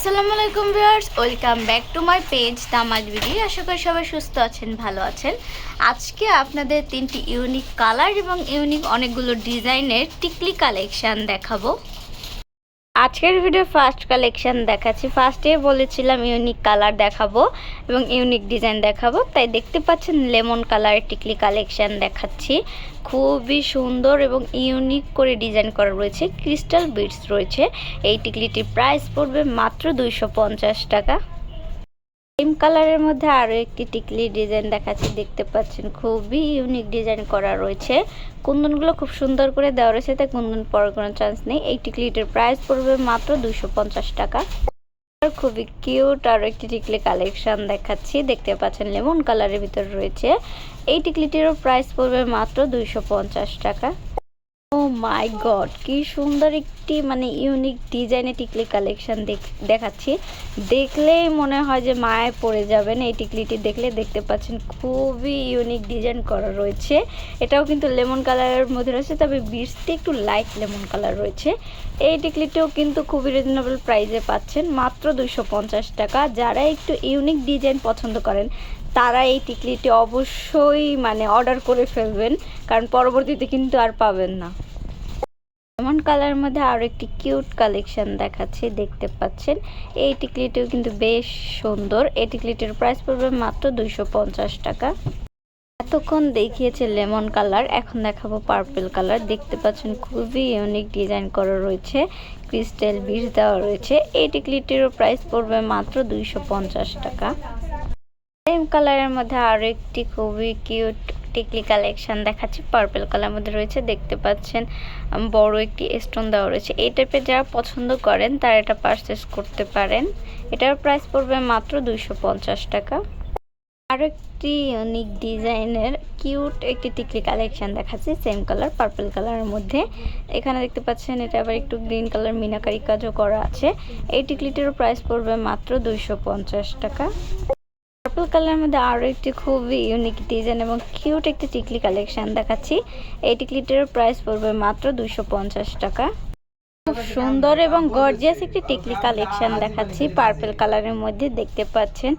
আসসালামু আলাইকুম viewers, welcome back to my page Tamaj BD আশা করি সবাই সুস্থ আছেন, ভালো আছেন। আজকে আপনাদের তিনটি ইউনিক কালার এবং ইউনিক অনেকগুলো ডিজাইনের টিকলি কালেকশান দেখাবো। আজকের ভিডিও ফার্স্ট কালেকশান দেখাচ্ছি। ফার্স্টে বলেছিলাম ইউনিক কালার দেখাবো এবং ইউনিক ডিজাইন দেখাবো। তাই দেখতে পাচ্ছেন লেমন কালার টিকলি কালেকশান দেখাচ্ছি। খুবই সুন্দর এবং ইউনিক করে ডিজাইন করা রয়েছে। ক্রিস্টাল বিটস রয়েছে। এই টিকলিটির প্রাইস পড়বে মাত্র দুইশো পঞ্চাশ টাকা। সেম কালারের মধ্যে আরও একটি টিকলি ডিজাইন দেখাচ্ছি, দেখতে পাচ্ছেন। খুবই ইউনিক ডিজাইন করা রয়েছে। কুন্দনগুলো খুব সুন্দর করে দেওয়া রয়েছে, তাই কুন্দন পড়ার কোনো চান্স নেই। এই টিকলিটির প্রাইস পড়বে মাত্র দুশো টাকা। খুবই কিউট আর একটি টিকলি কালেকশন দেখাচ্ছি। দেখতে পাচ্ছেন লেমন কালারের ভিতর রয়েছে। এই টিকলিটিরও প্রাইস পড়বে মাত্র দুইশো পঞ্চাশ টাকা। ও মাই গড কি সুন্দর একটি মানে ইউনিক ডিজাইনের টিকলি কালেকশন দেখাচ্ছি। দেখলেই মনে হয় যে মায়ে পড়ে যাবেন এই টিকলিটি দেখলে। দেখতে পাচ্ছেন খুবই ইউনিক ডিজাইন করা রয়েছে। এটাও কিন্তু লেমন কালারের মধ্যে রয়েছে, তবে বিটসটি একটু লাইট লেমন কালার রয়েছে। এই টিকলিটিও কিন্তু খুবই রিজনেবল প্রাইসে পাচ্ছেন, মাত্র পঞ্চাশ টাকা। যারা একটু ইউনিক ডিজাইন পছন্দ করেন তারা এই টিকলিটি অবশ্যই মানে অর্ডার করে ফেলবেন, কারণ পরবর্তীতে কিন্তু আর পাবেন না। এমন কালারের মধ্যে আরও একটি কিউট কালেকশন দেখাচ্ছি, দেখতে পাচ্ছেন। এই টিকলিটিও কিন্তু বেশ সুন্দর। এই টিকলিটির প্রাইস পড়বে মাত্র দুইশো পঞ্চাশ টাকা। এতক্ষণ দেখিয়েছে লেমন কালার, এখন দেখাবো পার্পল কালার। দেখতে পাচ্ছেন, খুবই ইউনিক ডিজাইন করা রয়েছে ক্রিস্টাল বিষ দেওয়া রয়েছে। এই টিকলিটিরও প্রাইস পড়বে মাত্র দুইশো পঞ্চাশ টাকা। সেম কালারের মধ্যে আরও একটি খুবই কিউট টিকলি কালেকশন দেখাচ্ছি। পার্পল কালার মধ্যে রয়েছে, দেখতে পাচ্ছেন। বড় একটি স্টোন দেওয়া রয়েছে। এই টাইপের যারা পছন্দ করেন, তারা এটা পারচেস করতে পারেন। এটার প্রাইস পড়বে মাত্র দুইশো পঞ্চাশ টাকা। আরও একটি ইউনিক ডিজাইনের কিউট একটি টিকলি কালেকশন দেখাচ্ছি সেম কালার পার্পল কালারের মধ্যে। এখানে দেখতে পাচ্ছেন, এটা আবার একটু গ্রিন কালার মিনাকারি কাজও করা আছে। এই টিকলিটিরও প্রাইস পড়বে মাত্র দুইশো পঞ্চাশ টাকা। পার্পল কালারের মধ্যে আরও একটি খুবই ইউনিক ডিজাইন এবং কিউট একটি টিকলি কালেকশন দেখাচ্ছি। এই টিকলিটার প্রাইস পড়বে মাত্র দুশো টাকা। খুব সুন্দর এবং গর্জিয়াস একটি টিকলি কালেকশন দেখাচ্ছি। পার্পল কালারের মধ্যে দেখতে পাচ্ছেন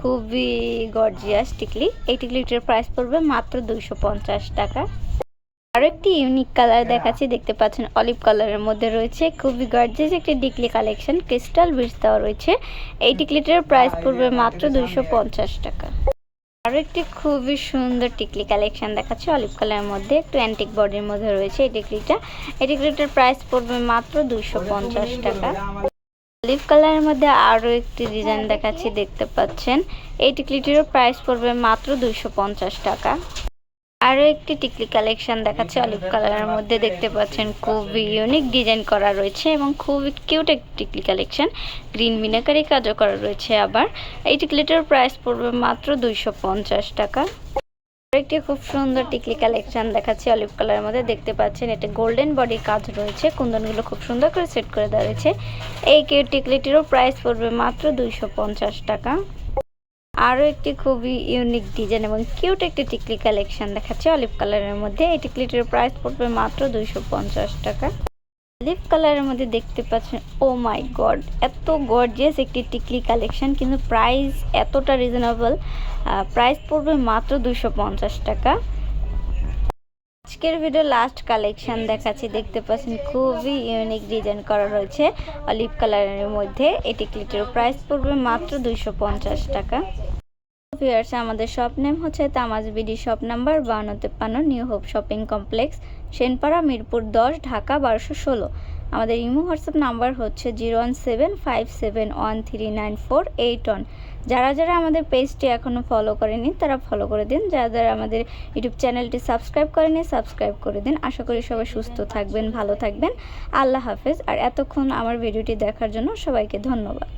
খুবই গর্জিয়াস টিকলি। এই টিকলিটির প্রাইস পড়বে মাত্র দুশো টাকা। আরও একটি ইউনিক কালার দেখাচ্ছি দেখতে পাচ্ছেন অলিভ কালারের মধ্যে রয়েছে। খুবই গর্জেস একটি ডিকলি কালেকশন ক্রিস্টাল বিটস দেওয়া রয়েছে। এই টিকলিটার প্রাইস পড়বে মাত্র দুইশো পঞ্চাশ টাকা। আরও একটি খুবই সুন্দর টিকলি কালেকশন দেখাচ্ছে অলিভ কালারের মধ্যে একটু অ্যান্টিক বডির মধ্যে রয়েছে এই টিকলিটা এই টিকলিটার প্রাইস পড়বে মাত্র দুইশো পঞ্চাশ টাকা। অলিভ কালারের মধ্যে আরও একটি ডিজাইন দেখাচ্ছি দেখতে পাচ্ছেন। এই টিকলিটিরও প্রাইস পড়বে মাত্র দুইশো পঞ্চাশ টাকা। আরও একটি টিকলি কালেকশন দেখাচ্ছে অলিভ কালারের মধ্যে দেখতে পাচ্ছেন খুবই ইউনিক ডিজাইন করা রয়েছে এবং খুবই কিউট একটি টিকলি কালেকশন। গ্রিন মিনাকারি কাজও করা রয়েছে আবার। এই টিকলিটার প্রাইস পড়বে মাত্র দুইশো পঞ্চাশ টাকা। একটি খুব সুন্দর টিকলি কালেকশন দেখাচ্ছে অলিভ কালারের মধ্যে। দেখতে পাচ্ছেন এটা গোল্ডেন বডি কাজ রয়েছে। কুন্দনগুলো খুব সুন্দর করে সেট করে দেওয়া রয়েছে। এই কিউট টিকলিটিরও প্রাইস পড়বে মাত্র দুইশো পঞ্চাশ টাকা। আরও একটি খুবই ইউনিক ডিজাইন এবং কিউট একটি টিকলি কালেকশন দেখাচ্ছে। অলিভ কালারের মধ্যে। এই টিকলিটির প্রাইস পড়বে মাত্র দুইশো পঞ্চাশ টাকা। অলিভ কালারের মধ্যে দেখতে পাচ্ছেন ও মাই গড এত গর্জিয়াস একটি টিকলি কালেকশন কিন্তু প্রাইস এতটা রিজনেবল প্রাইস পড়বে মাত্র পঞ্চাশ টাকা। আজকের ভিডিও লাস্ট কালেকশন দেখাচ্ছি। দেখতে পাচ্ছেন, খুবই ইউনিক ডিজাইন করা রয়েছে অলিভ কালারের মধ্যে। এই টিকলিটির প্রাইস পড়বে মাত্র দুইশো পঞ্চাশ টাকা। ভিউয়ার্স, আমাদের শপ নেম হচ্ছে তামাজ বিডি শপ নাম্বার বাউন্ন তেপ্পান্ন new hope shopping complex, Senpara, Mirpur দশ, ঢাকা বারোশো ষোলো। আমাদের ইমো হোয়াটসঅ্যাপ নাম্বার হচ্ছে zero one seven five seven one three nine four eight one. যারা যারা আমাদের পেজটি এখনও ফলো করেনি, তারা ফলো করে দিন। যারা যারা আমাদের ইউটিউব চ্যানেলটি সাবস্ক্রাইব করেনি, সাবস্ক্রাইব করে দিন। আশা করি সবাই সুস্থ থাকবেন, ভালো থাকবেন। আল্লাহ হাফেজ। আর এতক্ষণ আমার ভিডিওটি দেখার জন্য সবাইকে ধন্যবাদ।